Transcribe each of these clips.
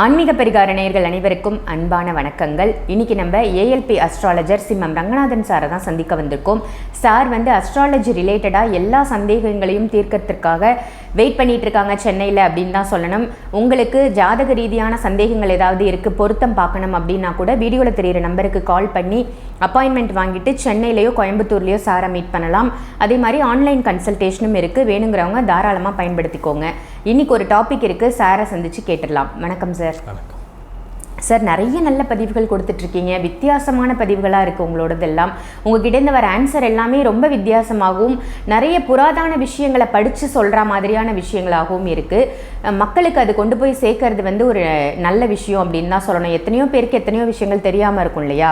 ஆன்மீக பெரிகார நேயர்கள் அனைவருக்கும் அன்பான வணக்கங்கள். இன்னைக்கு நம்ம ஏஎல்பி அஸ்ட்ராலஜர் சிம்மம் ரங்கநாதன் சாரை தான் சந்திக்க வந்திருக்கோம். சார் வந்து அஸ்ட்ராலஜி ரிலேட்டடாக எல்லா சந்தேகங்களையும் தீர்க்கறதுக்காக வெயிட் பண்ணிட்டு இருக்காங்க சென்னையில் அப்படின்னு தான் சொல்லணும். உங்களுக்கு ஜாதக ரீதியான சந்தேகங்கள் ஏதாவது இருக்குது பொருத்தம் பார்க்கணும் அப்படின்னா கூட வீடியோவில் தெரியிற நம்பருக்கு கால் பண்ணி அப்பாயின்மெண்ட் வாங்கிட்டு சென்னையிலையோ கோயம்புத்தூர்லேயோ சாரை மீட் பண்ணலாம். அதே மாதிரி ஆன்லைன் கன்சல்டேஷனும் இருக்குது வேணுங்கிறவங்க தாராளமாக பயன்படுத்திக்கோங்க. இன்னைக்கு ஒரு டாபிக் இருக்குது சாரை சந்திச்சு கேட்டுடலாம். வணக்கம் சார் வணக்கம். சார் நிறைய நல்ல பதிவுகள் கொடுத்துட்ருக்கீங்க. வித்தியாசமான பதிவுகளாக இருக்குது உங்களோடதெல்லாம். உங்ககிட்டேருந்து வர ஆன்சர் எல்லாமே ரொம்ப வித்தியாசமாகவும் நிறைய புராதான விஷயங்களை படித்து சொல்கிற மாதிரியான விஷயங்களாகவும் இருக்குது மக்களுக்கு அது கொண்டு போய் சேர்க்கறது வந்து ஒரு நல்ல விஷயம் அப்படின்னு தான் சொல்லணும். எத்தனையோ பேருக்கு எத்தனையோ விஷயங்கள் தெரியாமல் இருக்கும் இல்லையா?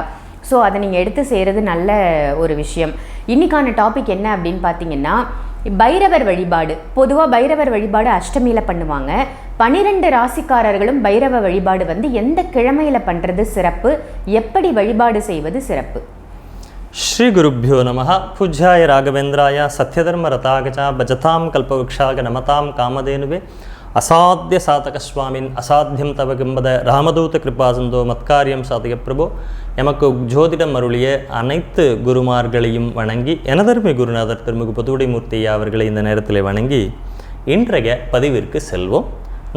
ஸோ அதை நீங்கள் எடுத்து செய்கிறது நல்ல ஒரு விஷயம். இன்னைக்கான டாபிக் என்ன அப்படின்னு பார்த்தீங்கன்னா பைரவர் வழிபாடு. பொதுவாக பைரவர் வழிபாடு அஷ்டமியில் பண்ணுவாங்க. பனிரெண்டு ராசிக்காரர்களும் பைரவ வழிபாடு வந்து எந்த கிழமையில் பண்ணுறது சிறப்பு? எப்படி வழிபாடு செய்வது சிறப்பு? ஸ்ரீ குருப்பியோ நம பூஜ்யாய ராகவேந்திராயா. சத்யதர்ம ரதாகஜா. பஜதாம் கல்பவృక్షாக நமதாம் காமதேனுவே. அசாத்திய சாதக சுவாமின் அசாத்தியம் தவகிம்பத ராமதூத கிருபாசந்தோ மத்காரியம் சாதக பிரபு எமக்கு ஜோதிடம் அருளிய அனைத்து குருமார்களையும் வணங்கி எனதருமை குருநாதர் திருமிகு புதுவுடைமூர்த்தியா அவர்களை இந்த நேரத்தில் வணங்கி இன்றைய பதிவிற்கு செல்வோம்.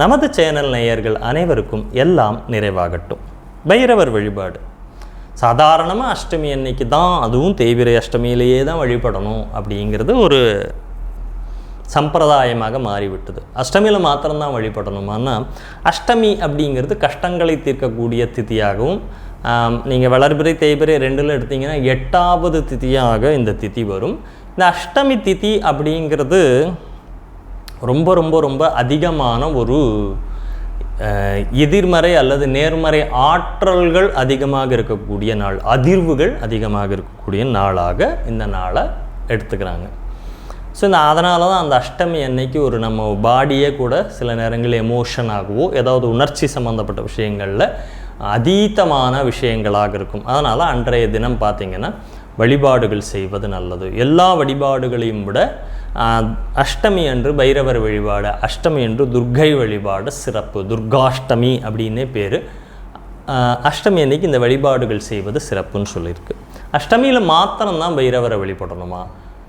நமது சேனல் நேயர்கள் அனைவருக்கும் எல்லாம் நிறைவாகட்டும். பைரவர் வழிபாடு. சாதாரணமாக அஷ்டமி அன்னைக்கு தான் அதுவும் தேய்பிரை அஷ்டமியிலேயே தான் வழிபடணும் அப்படிங்கிறது ஒரு சம்பிரதாயமாக மாறிவிட்டது. அஷ்டமியில் மாத்திரம்தான் வழிபடணுமானா அஷ்டமி அப்படிங்கிறது கஷ்டங்களை தீர்க்கக்கூடிய திதியாகவும் நீங்கள் வளர்பிறை தேய்பிறை ரெண்டில் எடுத்தீங்கன்னா எட்டாவது திதியாக இந்த திதி வரும். இந்த அஷ்டமி திதி அப்படிங்கிறது ரொம்ப ரொம்ப ரொம்ப அதிகமான ஒரு எதிர்மறை அல்லது நேர்மறை ஆற்றல்கள் அதிகமாக இருக்கக்கூடிய நாள் அதிர்வுகள் அதிகமாக இருக்கக்கூடிய நாளாக இந்த நாளை எடுத்துக்கிறாங்க. ஸோ இந்த அதனால தான் அந்த அஷ்டமி அன்னைக்கு ஒரு நம்ம பாடியே கூட சில நேரங்களில் எமோஷன் ஆகவோ ஏதாவது உணர்ச்சி சம்மந்தப்பட்ட விஷயங்களில் அதீதமான விஷயங்களாக இருக்கும். அதனால் அன்றைய தினம் பார்த்திங்கன்னா வழிபாடுகள் செய்வது நல்லது. எல்லா வழிபாடுகளையும் விட அஷ்டமி அன்று பைரவர் வழிபாடு அஷ்டமி அன்று துர்க்கை வழிபாடு சிறப்பு. துர்காஷ்டமி அப்படின்னே பேர். அஷ்டமி அன்னைக்கு இந்த வழிபாடுகள் செய்வது சிறப்புன்னு சொல்லியிருக்கு. அஷ்டமியில் மாத்திரம்தான் பைரவரை வழிபடணுமா?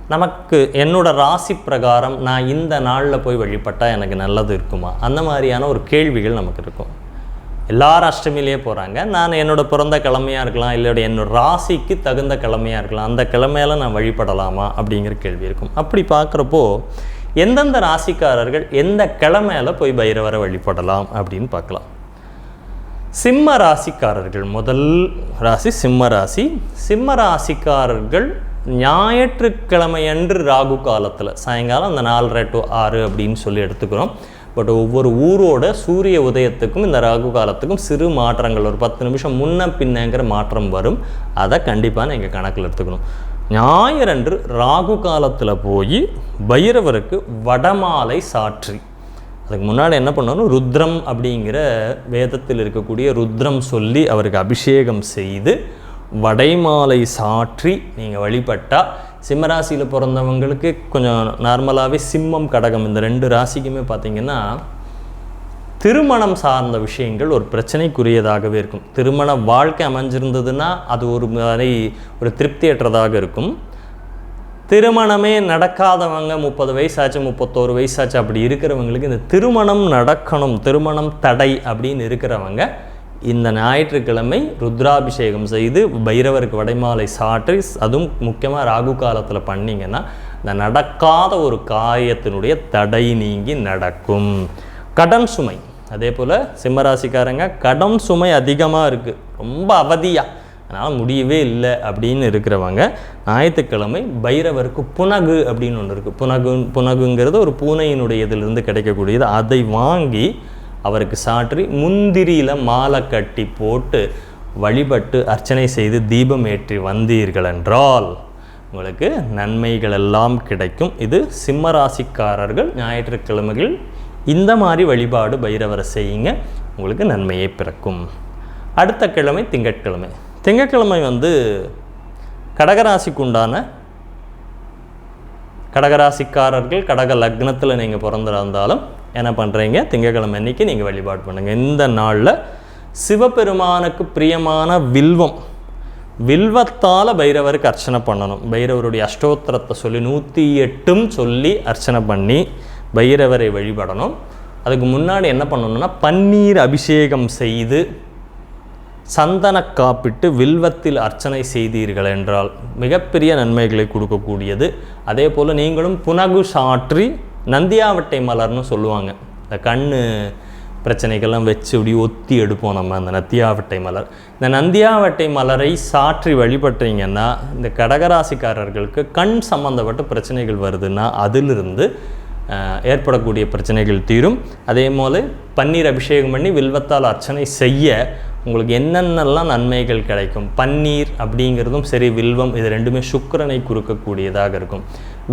நமக்கு என்னோட ராசி பிரகாரம் நான் இந்த நாளில் போய் வழிபட்டால் எனக்கு நல்லது இருக்குமா? அந்த மாதிரியான ஒரு கேள்விகள் நமக்கு இருக்கும். எல்லாரும் அஷ்டமிலேயே போகிறாங்க நான் என்னோட பிறந்த கிழமையாக இருக்கலாம் இல்லை என்னோட ராசிக்கு தகுந்த கிழமையாக இருக்கலாம் அந்த கிழமையில நான் வழிபடலாமா? அப்படிங்கிற கேள்வி இருக்கும். அப்படி பார்க்குறப்போ எந்தெந்த ராசிக்காரர்கள் எந்த கிழமையில போய் பைரவரை வழிபடலாம் அப்படின்னு பார்க்கலாம். சிம்ம ராசிக்காரர்கள் முதல் ராசி சிம்ம ராசி. சிம்ம ராசிக்காரர்கள் ஞாயிற்றுக்கிழமையன்று ராகு காலத்தில் சாயங்காலம் அந்த நாலரை டு ஆறு அப்படின்னு சொல்லி எடுத்துக்கிறோம். பட் ஒவ்வொரு ஊரோட சூரிய உதயத்துக்கும் இந்த ராகு காலத்துக்கும் சிறு மாற்றங்கள் ஒரு பத்து நிமிஷம் முன்ன பின்னங்கிற மாற்றம் வரும். அதை கண்டிப்பாக நீங்கள் கணக்கில் எடுத்துக்கணும். ஞாயிறன்று ராகு காலத்தில் போய் பைரவருக்கு வடமாலை சாற்றி. அதுக்கு முன்னாடி என்ன பண்ணணும்? ருத்ரம் அப்படிங்கிற வேதத்தில் இருக்கக்கூடிய ருத்ரம் சொல்லி அவருக்கு அபிஷேகம் செய்து வடைமாலை சாற்றி நீங்கள் வழிபட்டால் சிம்மராசியில் பிறந்தவங்களுக்கு கொஞ்சம் நார்மலாகவே சிம்மம் கடகம். இந்த ரெண்டு ராசிக்குமே பார்த்தீங்கன்னா திருமணம் சார்ந்த விஷயங்கள் ஒரு பிரச்சனைக்குரியதாகவே இருக்கும். திருமண வாழ்க்கை அமைஞ்சிருந்ததுன்னா அது ஒரு மாதிரி ஒரு திருப்தியற்றதாக இருக்கும். திருமணமே நடக்காதவங்க முப்பது வயசாச்சு முப்பத்தோரு வயசாச்சு அப்படி இருக்கிறவங்களுக்கு இந்த திருமணம் நடக்கணும் திருமணம் தடை அப்படின்னு இருக்கிறவங்க இந்த ஞாயிற்றுக்கிழமை ருத்ராபிஷேகம் செய்து பைரவருக்கு வடைமாலை சாற்றி அதுவும் முக்கியமாக ராகு காலத்தில் பண்ணிங்கன்னா இந்த நடக்காத ஒரு காயத்தினுடைய தடை நீங்கி நடக்கும். கடன் சுமை. அதே போல் சிம்மராசிக்காரங்க கடன் சுமை அதிகமாக இருக்குது ரொம்ப அவதியாக அதனால் முடியவே இல்லை அப்படின்னு இருக்கிறவங்க ஞாயிற்றுக்கிழமை பைரவருக்கு புனகு அப்படின்னு ஒன்று இருக்குது புனகு புனகுங்கிறது ஒரு பூனையினுடைய இதிலிருந்து கிடைக்கக்கூடியது. அதை வாங்கி அவருக்கு சாற்றி முந்திரியில் மாலை கட்டி போட்டு வழிபட்டு அர்ச்சனை செய்து தீபம் ஏற்றி வந்தீர்கள் என்றால் உங்களுக்கு நன்மைகள் எல்லாம் கிடைக்கும். இது சிம்ம ராசிக்காரர்கள் ஞாயிற்றுக்கிழமைகள் இந்த மாதிரி வழிபாடு பைரவரை செய்யுங்க உங்களுக்கு நன்மையை பிறக்கும். அடுத்த கிழமை திங்கட்கிழமை. திங்கட்கிழமை வந்து கடகராசிக்கு உண்டான கடகராசிக்காரர்கள் கடக லக்னத்தில் நீங்கள் பிறந்திருந்தாலும் என்ன பண்ணுறீங்க திங்கக்கிழமை அன்றைக்கி நீங்கள் வழிபாடு பண்ணுங்கள் இந்த நாளில் சிவபெருமானுக்கு பிரியமான வில்வம். வில்வத்தால் பைரவருக்கு அர்ச்சனை பண்ணணும். பைரவருடைய அஷ்டோத்திரத்தை சொல்லி நூற்றி எட்டும் சொல்லி அர்ச்சனை பண்ணி பைரவரை வழிபடணும். அதுக்கு முன்னாடி என்ன பண்ணணும்னா பன்னீர் அபிஷேகம் செய்து சந்தன காப்பிட்டு வில்வத்தில் அர்ச்சனை செய்தீர்கள் என்றால் மிகப்பெரிய நன்மைகளை கொடுக்கக்கூடியது. அதே போல் நீங்களும் புனகு சாற்றி நந்தியாவட்டை மலர்னு சொல்லுவாங்க. இந்த கண் பிரச்சனைகள்லாம் வச்சு இப்படி ஒத்தி எடுப்போம் நம்ம அந்த நந்தியாவட்டை மலர். இந்த நந்தியாவட்டை மலரை சாற்றி வழிபட்டீங்கன்னா இந்த கடகராசிக்காரர்களுக்கு கண் சம்பந்தப்பட்ட பிரச்சனைகள் வருதுன்னா அதிலிருந்து ஏற்படக்கூடிய பிரச்சனைகள் தீரும். அதே போல் பன்னீர் அபிஷேகம் பண்ணி வில்வத்தால் அர்ச்சனை செய்ய உங்களுக்கு என்னென்னலாம் நன்மைகள் கிடைக்கும்? பன்னீர் அப்படிங்கிறதும் சரி வில்வம் இது ரெண்டுமே சுக்கரனை குறுக்கக்கூடியதாக இருக்கும்.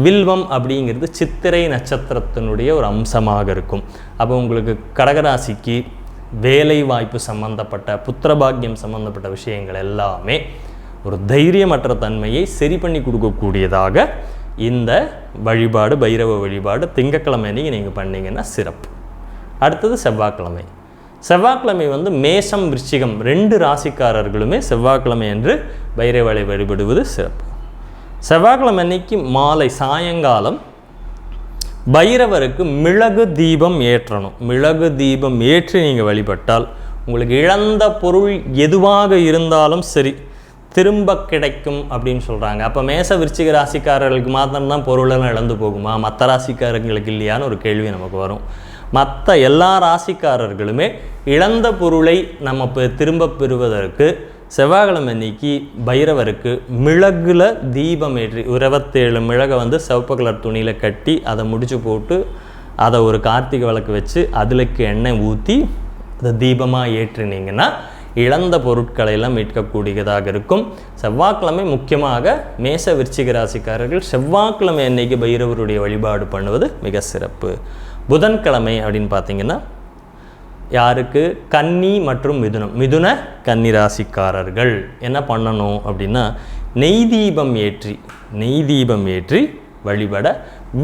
வில்வம் அப்படிங்கிறது சித்திரை நட்சத்திரத்தினுடைய ஒரு அம்சமாக இருக்கும். அப்போ உங்களுக்கு கடகராசிக்கு வேலை வாய்ப்பு சம்பந்தப்பட்ட புத்திரபாக்கியம் சம்பந்தப்பட்ட விஷயங்கள் எல்லாமே ஒரு தைரியமற்ற தன்மையை சரி பண்ணி கொடுக்கக்கூடியதாக இந்த வழிபாடு பைரவ வழிபாடு திங்கக்கிழமை அன்றைக்கி நீங்கள் பண்ணிங்கன்னா சிறப்பு. அடுத்தது செவ்வாய்க்கிழமை. செவ்வாய்க்கிழமை வந்து மேஷம் விருச்சிகம் ரெண்டு ராசிக்காரர்களுமே செவ்வாய்க்கிழமை என்று பைரவலை வழிபடுவது சிறப்பு. செவ்வாய்க்கிழமை அன்னைக்கு மாலை சாயங்காலம் பைரவருக்கு மிளகு தீபம் ஏற்றணும். மிளகு தீபம் ஏற்றி நீங்கள் வழிபட்டால் உங்களுக்கு இழந்த பொருள் எதுவாக இருந்தாலும் சரி திரும்ப கிடைக்கும் அப்படின்னு சொல்கிறாங்க அப்போ மேச விருச்சிக ராசிக்காரர்களுக்கு மாத்திரம்தான் பொருளெல்லாம் இழந்து போகுமா? மற்ற ராசிக்காரங்களுக்கு இல்லையான்னு ஒரு கேள்வி நமக்கு வரும். மற்ற எல்லா ராசிக்காரர்களுமே இழந்த பொருளை நம்ம பெ- திரும்ப பெறுவதற்கு செவ்வாய்க்கிழமை அன்னைக்கு பைரவருக்கு மிளகுல தீபம் ஏற்றி இருபத்தேழு மிளகை வந்து சிவப்பு கலர் துணியில் கட்டி அதை முடிச்சு போட்டு அதை ஒரு கார்த்திகை விளக்கு வச்சு அதுலக்கு எண்ணெய் ஊற்றி அதை தீபமாக ஏற்றினீங்கன்னா இழந்த பொருட்களை எல்லாம் மீட்கக்கூடியதாக இருக்கும். செவ்வாய்க்கிழமை முக்கியமாக மேச விருச்சிக ராசிக்காரர்கள் செவ்வாய்க்கிழமை அன்னைக்கு பைரவருடைய வழிபாடு பண்ணுவது மிக சிறப்பு. புதன்கிழமை அப்படின்னு பார்த்தீங்கன்னா யாருக்கு? கன்னி மற்றும் மிதுனம். மிதுன கன்னி ராசிக்காரர்கள் என்ன பண்ணணும் அப்படின்னா நெய் தீபம் ஏற்றி நெய் தீபம் ஏற்றி வழிபட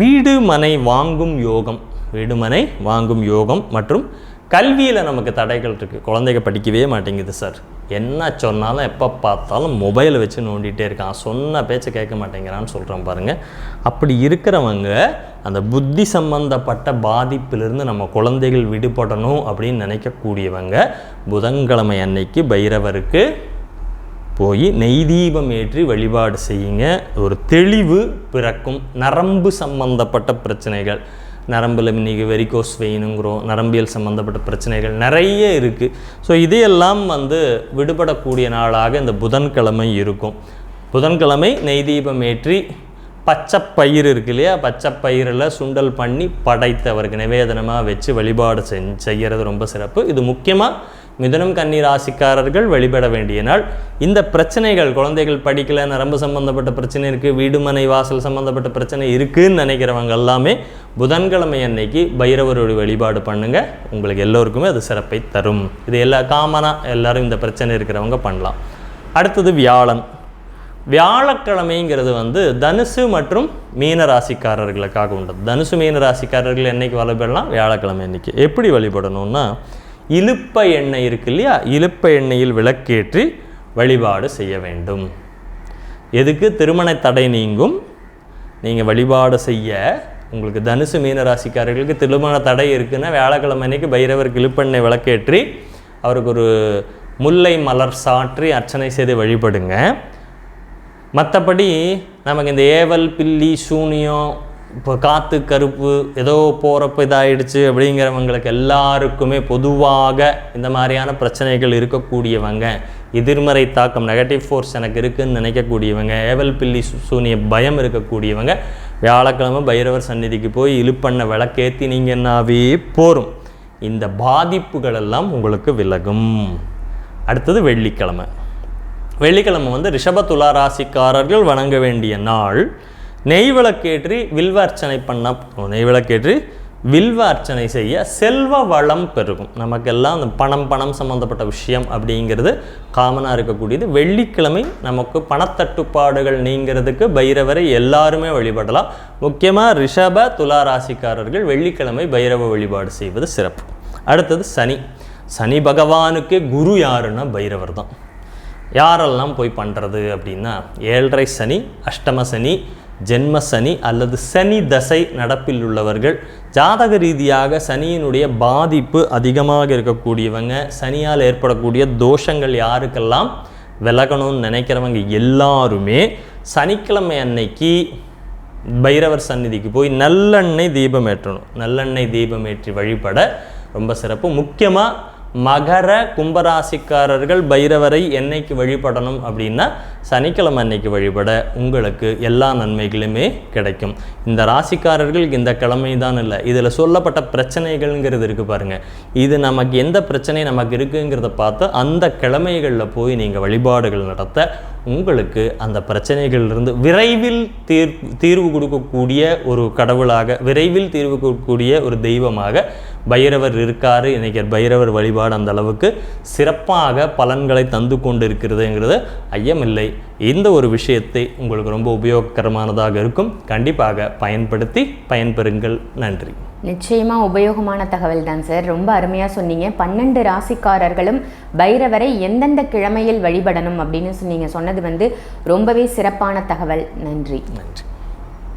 வீடு மனை வாங்கும் யோகம் வீடு மனை வாங்கும் யோகம் மற்றும் கல்வியில் நமக்கு தடைகள் இருக்குது குழந்தைங்க படிக்கவே மாட்டேங்குது சார். என்ன சொன்னாலும் எப்போ பார்த்தாலும் மொபைலை வச்சு நோண்டிகிட்டே இருக்கான். சொன்ன பேச்சை கேட்க மாட்டேங்கிறான்னு சொல்கிறேன் பாருங்கள் அப்படி இருக்கிறவங்க அந்த புத்தி சம்பந்தப்பட்ட பாதிப்பிலிருந்து நம்ம குழந்தைகள் விடுபடணும் அப்படின்னு நினைக்கக்கூடியவங்க புதன்கிழமை அன்னைக்கு பைரவருக்கு போய் நெய் தீபம் ஏற்றி வழிபாடு செய்யுங்க. ஒரு தெளிவு பிறக்கும். நரம்பு சம்பந்தப்பட்ட பிரச்சனைகள். நரம்பில் இன்றைக்கி வெரிகோஸ் வெயினுங்கிறோம் நரம்பியல் சம்பந்தப்பட்ட பிரச்சனைகள் நிறைய இருக்குது ஸோ இதையெல்லாம் வந்து விடுபடக்கூடிய நாளாக இந்த புதன்கிழமை இருக்கும். புதன்கிழமை நெய் தீபம் ஏற்றி பச்சை பயிர் இருக்கு இல்லையா? பச்சை பயிரில் சுண்டல் பண்ணி படைத்தவருக்கு நிவேதனமாக வச்சு வழிபாடு செஞ் செய்கிறது ரொம்ப சிறப்பு. இது முக்கியமாக மிதுனம் கன்னி ராசிக்காரர்கள் வழிபட வேண்டிய நாள். இந்த பிரச்சனைகள் குழந்தைகள் படிக்கல நரம்பு சம்பந்தப்பட்ட பிரச்சனை இருக்குது வீடு மனை வாசல் சம்பந்தப்பட்ட பிரச்சனை இருக்குதுன்னு நினைக்கிறவங்க எல்லாமே புதன்கிழமை அன்னைக்கு பைரவரோட வழிபாடு பண்ணுங்கள் உங்களுக்கு எல்லோருக்குமே அது சிறப்பை தரும். இது எல்லா காமனாக எல்லாரும் இந்த பிரச்சனை இருக்கிறவங்க பண்ணலாம். அடுத்தது வியாழன். வியாழக்கிழமைங்கிறது வந்து தனுசு மற்றும் மீன ராசிக்காரர்களுக்காக உண்டு. தனுசு மீன ராசிக்காரர்கள் என்னைக்கு வழிபடலாம் வியாழக்கிழமை அன்னைக்கு. எப்படி வழிபடணும்னா இழுப்ப எண்ணெய் இருக்கு இல்லையா? இழுப்ப எண்ணெயில் விளக்கேற்றி வழிபாடு செய்ய வேண்டும். எதுக்கு? திருமண தடை நீங்கும். நீங்கள் வழிபாடு செய்ய உங்களுக்கு தனுசு மீன ராசிக்காரர்களுக்கு திருமண தடை இருக்குன்னா வியாழக்கிழமை அன்னைக்கு பைரவருக்கு இழுப்பெண்ணெய் விளக்கேற்றி அவருக்கு ஒரு முல்லை மலர் சாற்றி அர்ச்சனை செய்து வழிபடுங்க. மற்றபடி நமக்கு இந்த ஏவல் பில்லி சூனியம் இப்போ காற்று கருப்பு ஏதோ போகிறப்ப இதாயிடுச்சு அப்படிங்கிறவங்களுக்கு எல்லாருக்குமே பொதுவாக இந்த மாதிரியான பிரச்சனைகள் இருக்கக்கூடியவங்க. எதிர்மறை தாக்கம் நெகட்டிவ் ஃபோர்ஸ் எனக்கு இருக்குதுன்னு நினைக்கக்கூடியவங்க ஏவல் பில்லி சூனிய பயம் இருக்கக்கூடியவங்க வியாழக்கிழமை பைரவர் சந்நிதிக்கு போய் இழுப்பண்ண விளக்கேற்றினீங்கன்னாவே போரும். இந்த பாதிப்புகளெல்லாம் உங்களுக்கு விலகும். அடுத்தது வெள்ளிக்கிழமை. வெள்ளிக்கிழமை வந்து ரிஷப ராசிக்காரர்கள் வணங்க வேண்டிய நாள். நெய் விளக்கேற்றி வில்வ அர்ச்சனை பண்ணால் போதும். நெய் விளக்கேற்றி வில்வ அர்ச்சனை செய்ய செல்வ வளம் பெருகும். நமக்கெல்லாம் அந்த பணம் பணம் சம்மந்தப்பட்ட விஷயம் அப்படிங்கிறது காமனாக இருக்கக்கூடியது. வெள்ளிக்கிழமை நமக்கு பணத்தட்டுப்பாடுகள் நீங்கிறதுக்கு பைரவரை எல்லாருமே வழிபடலாம். முக்கியமாக ரிஷப துலா ராசிக்காரர்கள் வெள்ளிக்கிழமை பைரவ வழிபாடு செய்வது சிறப்பு. அடுத்தது சனி. சனி பகவானுக்கு குரு யாருன்னா பைரவர் தான். யாரெல்லாம் போய் பண்ணுறது அப்படின்னா ஏழரை சனி அஷ்டம சனி ஜென்ம சனி அல்லது சனி தசை நடப்பில் உள்ளவர்கள் ஜாதக ரீதியாக சனியினுடைய பாதிப்பு அதிகமாக இருக்கக்கூடியவங்க சனியால் ஏற்படக்கூடிய தோஷங்கள் யாருக்கெல்லாம் விலகணும்னு நினைக்கிறவங்க எல்லாருமே சனிக்கிழமை அன்னைக்கு பைரவர் சந்நிதிக்கு போய் நல்லெண்ணெய் தீபம் ஏற்றணும். நல்லெண்ணெய் தீபம் ஏற்றி வழிபட ரொம்ப சிறப்பு. முக்கியமாக மகர கும்பராசிக்காரர்கள் பைரவரை என்னைக்கு வழிபடணும் அப்படின்னா சனிக்கிழமை அன்னைக்கு வழிபட உங்களுக்கு எல்லா நன்மைகளுமே கிடைக்கும். இந்த ராசிக்காரர்களுக்கு இந்த கிழமை தான் இல்லை. இதில் சொல்லப்பட்ட பிரச்சனைகள்ங்கிறது இருக்குது பாருங்கள் இது நமக்கு எந்த பிரச்சனை நமக்கு இருக்குங்கிறத பார்த்து அந்த கிழமைகளில் போய் நீங்கள் வழிபாடுகள் நடத்த உங்களுக்கு அந்த பிரச்சனைகளிலிருந்து விரைவில் தீர் தீர்வு கொடுக்கக்கூடிய ஒரு கடவுளாக விரைவில் தீர்வு கொடுக்கக்கூடிய ஒரு தெய்வமாக பைரவர் இருக்காரு இன்னைக்கு பைரவர் வழிபாடு அந்த அளவுக்கு சிறப்பாக பலன்களை தந்து கொண்டு இருக்கிறதுங்கிறது ஐயமில்லை. இந்த ஒரு விஷயத்தை உங்களுக்கு ரொம்ப உபயோககரமானதாக இருக்கும். கண்டிப்பாக பயன்படுத்தி பயன்பெறுங்கள். நன்றி. நிச்சயமா உபயோகமான தகவல் தான் சார். ரொம்ப அருமையா சொன்னீங்க. பன்னெண்டு ராசிக்காரர்களும் பைரவரை எந்தெந்த கிழமையில் வழிபடணும் அப்படின்னு சொன்னீங்க. சொன்னது வந்து ரொம்பவே சிறப்பான தகவல். நன்றி. நன்றி.